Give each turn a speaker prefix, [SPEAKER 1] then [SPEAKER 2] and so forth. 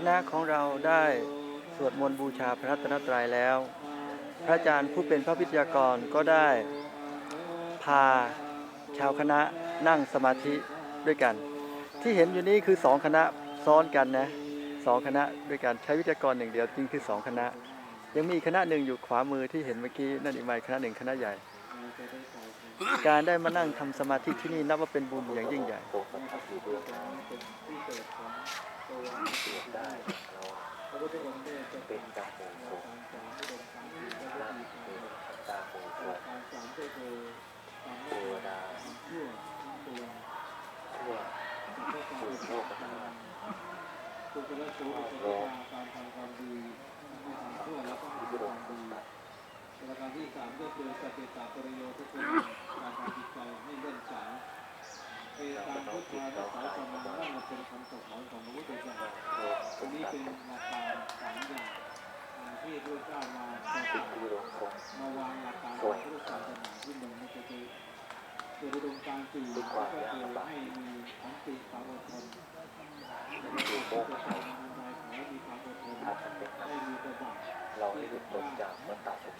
[SPEAKER 1] คณะของเราได้สวดมนต์บูชาพระรัตนตรัยแล้ว พระอาจารย์ผู้เป็นพระวิทยากรก็ได้ พาชาวคณะนั่งสมาธิด้วยกัน ที่เห็นอยู่นี้คือสองคณะซ้อนกันนะสองคณะด้วยกันใช้วิทยากรหนึ่งเดียวจริงคือสองคณะ ยังมีอีกคณะหนึ่งอยู่ขวามือที่เห็นเมื่อกี้นั่นอีกไหมคณะหนึ่งคณะใหญ่ การได้มานั่งทำสมาธิที่นี่นับว่าเป็นบุญอย่างยิ่งใหญ่
[SPEAKER 2] โตสัมผัสอยู่ด้วยกัน เสียได้เราเป็นกรรมมงคลนั่นเป็นตามมงคลเทวดาทั่วสู่โลกธาตุโลกที่โลกสมบัติ
[SPEAKER 3] ประการที่สามก็คือสติตาปริโยทุกคนการทำจิตใจให้เลื่อนสายเอตามพุทธานุสาวสมานั่นเป็นคำสอนของพระพุทธเจ้า เป็นหลักการสามอย่างที่พระเจ้ามาประ
[SPEAKER 2] สิ่
[SPEAKER 3] กางศ
[SPEAKER 2] ที่เราคง
[SPEAKER 3] มาวางหลักการของพุทธศาสนาที่เมืองมุตติคืออุดมการสี่ก็คือให้มีสันติความอดทน
[SPEAKER 2] อยู่โลกธาตุ
[SPEAKER 3] ขอให้มีความอดทน
[SPEAKER 2] ถ้ามันเป็นธรรม
[SPEAKER 3] ให้มีประวัติ
[SPEAKER 2] เราได้หลุดพ้นจากวัฏสง